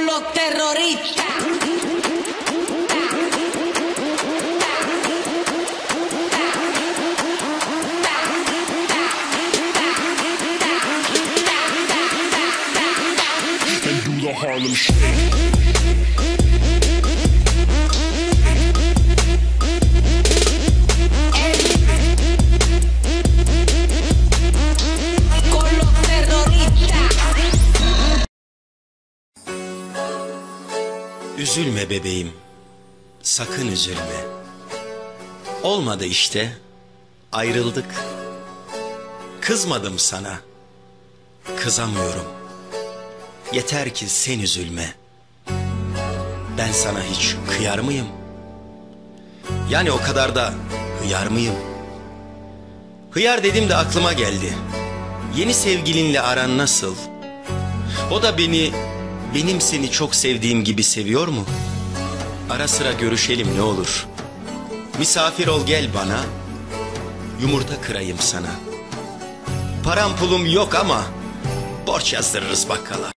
con los terroristas. Harlem Shake. Üzülme bebeğim. Sakın üzülme. Olmadı işte. Ayrıldık. Kızmadım sana. Kızamıyorum. Yeter ki sen üzülme. Ben sana hiç kıyar mıyım? Yani o kadar da hıyar mıyım? Hıyar dedim de aklıma geldi. Yeni sevgilinle aran nasıl? O da beni, benim seni çok sevdiğim gibi seviyor mu? Ara sıra görüşelim ne olur. Misafir ol gel bana. Yumurta kırayım sana. Param pulum yok ama borç yazdırırız bakkala.